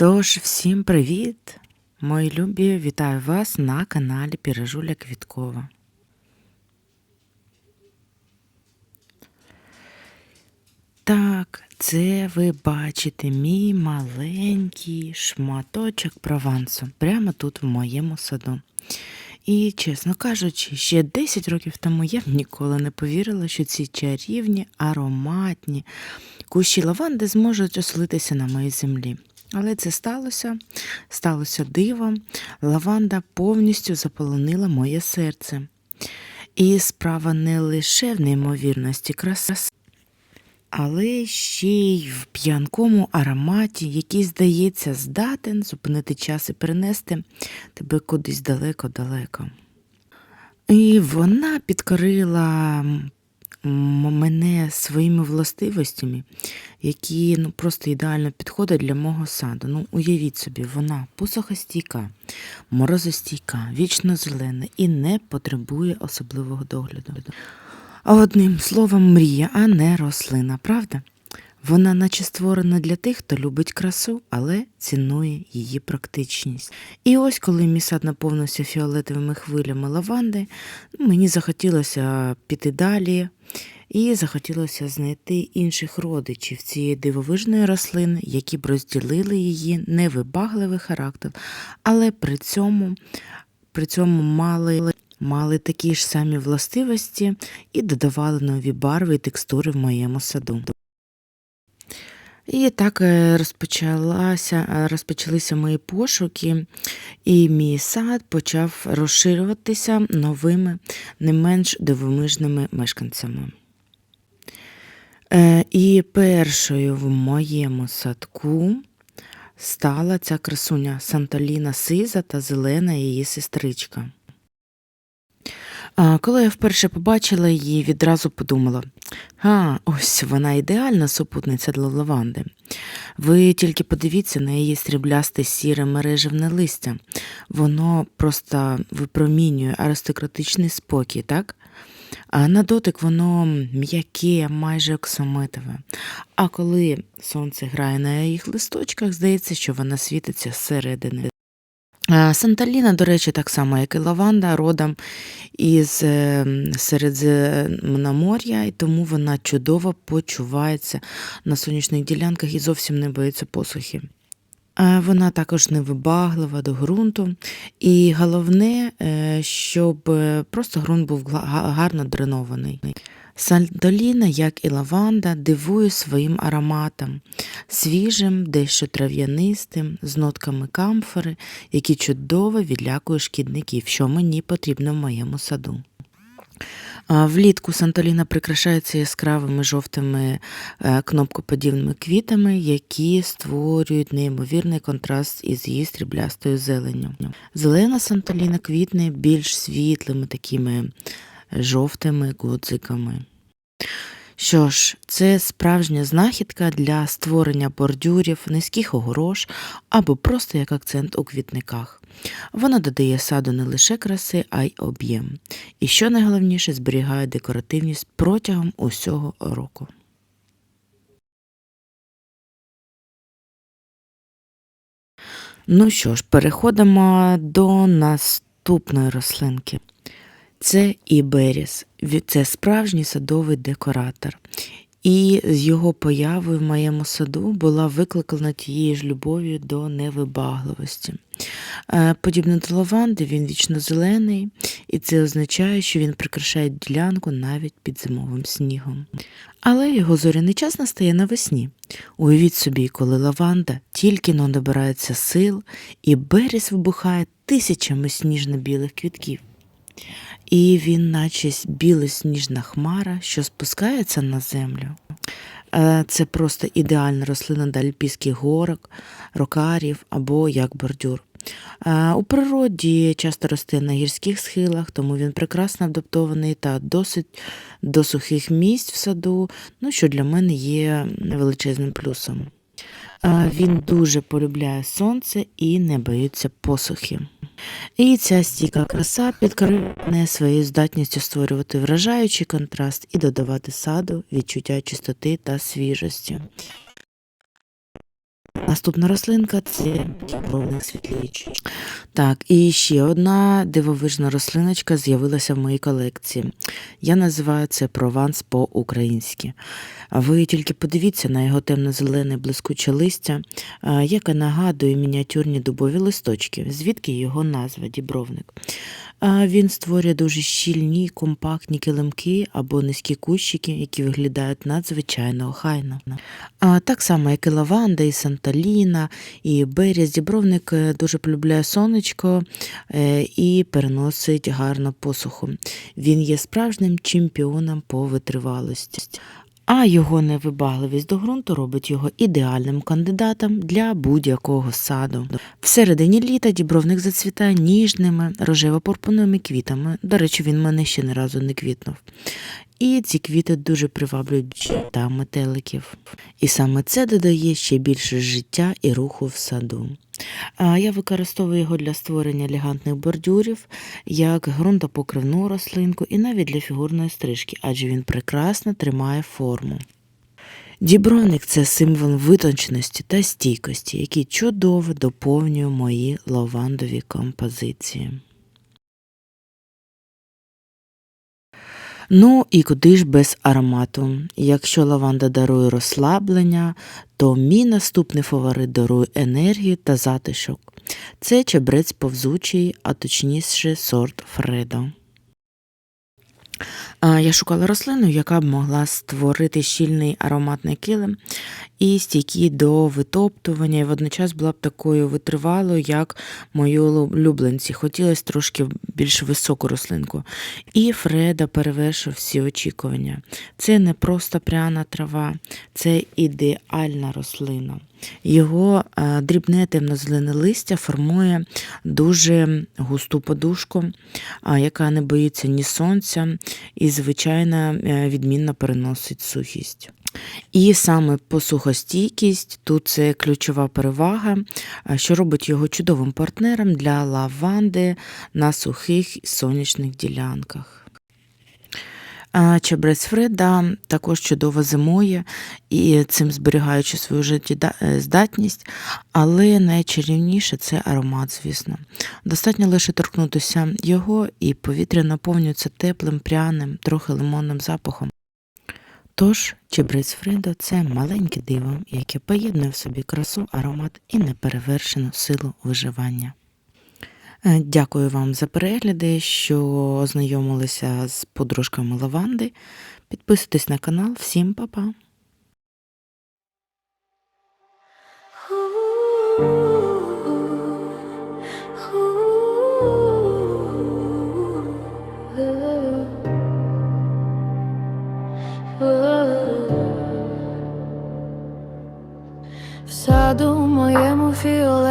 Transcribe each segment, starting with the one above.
Тож, всім привіт! Мої любі, вітаю вас на каналі Піражуля Квіткова. Так, це ви бачите мій маленький шматочок провансу прямо тут в моєму саду. І, чесно кажучи, ще 10 років тому я б ніколи не повірила, що ці чарівні, ароматні кущі лаванди зможуть оселитися на моїй землі. Але це сталося, сталося диво. Лаванда повністю заполонила моє серце. І справа не лише в неймовірності краси, але ще й в п'янкому ароматі, який, здається, здатен зупинити час і перенести тебе кудись далеко-далеко. І вона підкорила мене своїми властивостями, які ну, просто ідеально підходять для мого саду. Ну, уявіть собі, вона посухостійка, морозостійка, вічно зелена і не потребує особливого догляду. Одним словом, мрія, а не рослина, правда? Вона наче створена для тих, хто любить красу, але цінує її практичність. І ось, коли мій сад наповнився фіолетовими хвилями лаванди, мені захотілося піти далі, і захотілося знайти інших родичів цієї дивовижної рослини, які б розділили її невибагливий характер, але при цьому, при цьому мали мали такі ж самі властивості і додавали нові барви і текстури в моєму саду. І так е, розпочалася, е, розпочалися мої пошуки, і мій сад почав розширюватися новими, не менш дивовижними мешканцями. Е, І першою в моєму садку стала ця красуня Санталіна сиза та зелена її сестричка. Коли я вперше побачила її, відразу подумала: а, ось вона ідеальна супутниця для лаванди. Ви тільки подивіться на її сріблясте сіре мережевне листя. Воно просто випромінює аристократичний спокій, так? А на дотик воно м'яке, майже оксамитове. А коли сонце грає на їх листочках, здається, що вона світиться зсередини. А, Санталіна, до речі, так само, як і лаванда, родом із е, Середземномор'я, і тому вона чудово почувається на сонячних ділянках і зовсім не боїться посухи. Вона також невибаглива до ґрунту. І головне, е, щоб е, просто ґрунт був гарно дренований. Сальдоліна, як і лаванда, дивує своїм ароматом, свіжим, дещо трав'янистим, з нотками камфори, які чудово відлякують шкідників, що мені потрібно в моєму саду. Влітку Сантоліна прикрашається яскравими жовтими е, кнопкоподібними квітами, які створюють неймовірний контраст із її стріблястою зеленню. Зелена Сантоліна квітне більш світлими такими жовтими гудзиками. Що ж, це справжня знахідка для створення бордюрів, низьких огорож або просто як акцент у квітниках. Вона додає саду не лише краси, а й об'єм. І що найголовніше, зберігає декоративність протягом усього року. Ну що ж, переходимо до наступної рослинки. Це Іберіс. Це справжній садовий декоратор. І з його появою в моєму саду була викликана тією ж любов'ю до невибагливості. Е, Подібно до лаванди, він вічно зелений, і це означає, що він прикрашає ділянку навіть під зимовим снігом. Але його зоряний час настає навесні. Уявіть собі, коли лаванда тільки но набирається сил, і берез вибухає тисячами сніжно-білих квітків. І він, наче біла сніжна хмара, що спускається на землю. Е, Це просто ідеальна рослина для альпійських горок, рокарів або як бордюр. Е, У природі часто росте на гірських схилах, тому він прекрасно адаптований та досить до сухих місць в саду, ну, що для мене є величезним плюсом. Він дуже полюбляє сонце і не боїться посухи. І ця стійка краса підкорює своєю здатністю створювати вражаючий контраст і додавати саду відчуття чистоти та свіжості. Наступна рослинка це дібровник світлічий. Так, і ще одна дивовижна рослиночка з'явилася в моїй колекції. Я називаю це прованс по-українськи. Ви тільки подивіться на його темно-зелене блискуче листя, яке нагадує мініатюрні дубові листочки, звідки його назва дібровник. Він створює дуже щільні, компактні килимки або низькі кущики, які виглядають надзвичайно охайно. А, Так само, як і лаванда, і санталіна, і берез. Дібровник е, дуже полюбляє сонечко е, і переносить гарно посуху. Він є справжнім чемпіоном по витривалості. А його невибагливість до ґрунту робить його ідеальним кандидатом для будь-якого саду. Всередині літа дібровник зацвітає ніжними рожево-пурпурними квітами. До речі, він мене ще ні разу не квітнув. І ці квіти дуже приваблюють та метеликів. І саме це додає ще більше життя і руху в саду. Я використовую його для створення елегантних бордюрів, як ґрунтопокривну рослинку і навіть для фігурної стрижки, адже він прекрасно тримає форму. Дібровник це символ витонченості та стійкості, який чудово доповнює мої лавандові композиції. Ну і куди ж без аромату? Якщо лаванда дарує розслаблення, то мій наступний фаворит дарує енергію та затишок. Це чебрець повзучий, а точніше сорт Фредо. Я шукала рослину, яка б могла створити щільний ароматний килим і стійкий до витоптування, і водночас була б такою витривалою, як мої улюбленці. Хотілося трошки більш високу рослинку. І Фреда перевершив всі очікування. Це не просто пряна трава, це ідеальна рослина. Його е, дрібне темно-зелене листя формує дуже густу подушку, яка не боїться ні сонця і, звичайно, е, відмінно переносить сухість. І саме посухостійкість тут це ключова перевага, що робить його чудовим партнером для лаванди на сухих сонячних ділянках. А Чебрець Фреда також чудово зимує і цим зберігаючи свою життєздатність, але найчарівніше це аромат, звісно. Достатньо лише торкнутися його, і повітря наповнюється теплим, пряним, трохи лимонним запахом. Тож, чебрець Фредо це маленьке диво, яке поєднує в собі красу, аромат і неперевершену силу виживання. Е, Дякую вам за перегляди, що ознайомилися з подружками лаванди. Підписуйтесь на канал. Всім па-па! В саду моєму фіолетовий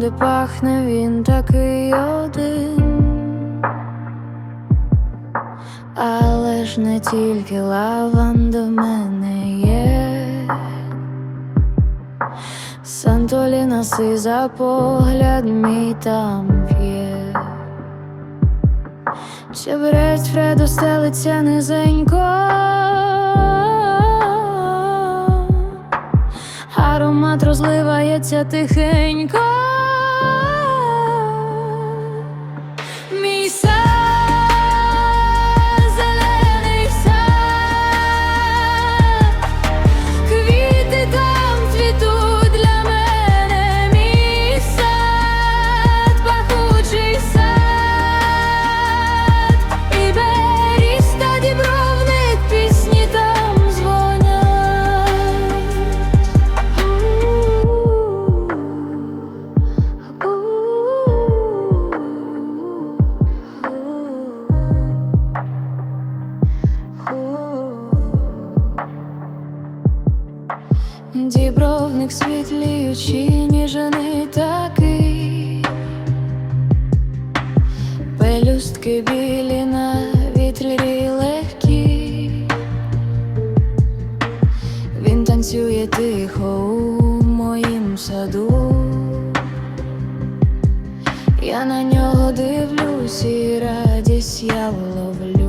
Лаванди пахне, він такий один. Але ж не тільки лаванда в мене є. Сантоліна си за погляд мій там п'є Чебрець Фредо стелиться низенько, аромат розливається тихенько. Дібровник світліючий, ніжений такий, пелюстки білі на вітрі легкі, він танцює тихо у моїм саду. Я на нього дивлюсь і радість я вловлю.